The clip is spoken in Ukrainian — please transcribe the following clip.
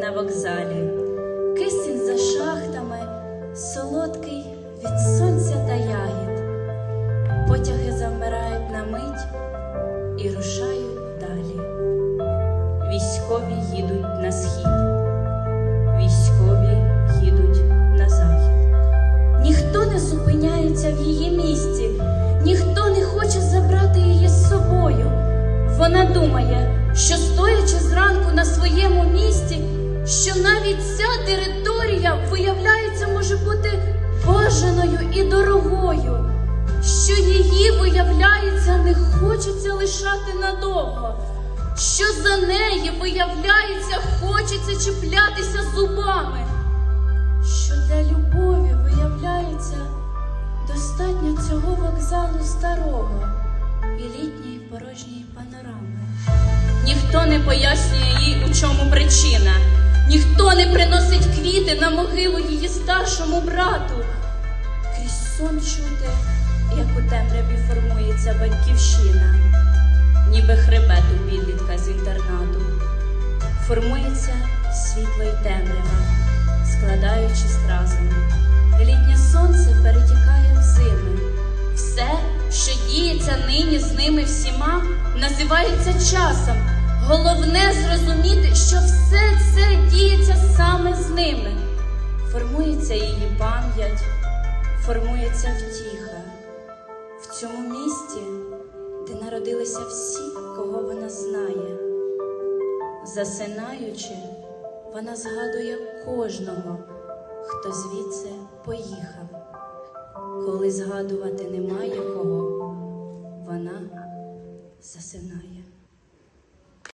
на вокзалі. Кисень за шахтами, солодкий від сонця та ягід. Потяги завмирають на мить і рушають далі. Військові їдуть на схід, навіть ця територія, виявляється, може бути бажаною і дорогою, що її, виявляється, не хочеться лишати надовго, що за неї, виявляється, хочеться чіплятися зубами що для любові виявляється достатньо цього вокзалу старого і літньої порожньої панорами. Ніхто не пояснює їй, у чому причина, ніхто не приносить квіти на могилу її старшому брату. Крізь сон чути, як у темряві формується батьківщина, ніби хребет у підлітка з інтернату. Формується світло й темрява складаючись разом. Літнє сонце перетікає в зими. Все, що діється нині з ними всіма, називається часом. Головне зрозуміти, що все це діється. Формується її пам'ять, формується втіха. В цьому місті, де народилися всі, кого вона знає. Засинаючи, вона згадує кожного, хто звідси поїхав. Коли згадувати немає кого, вона засинає.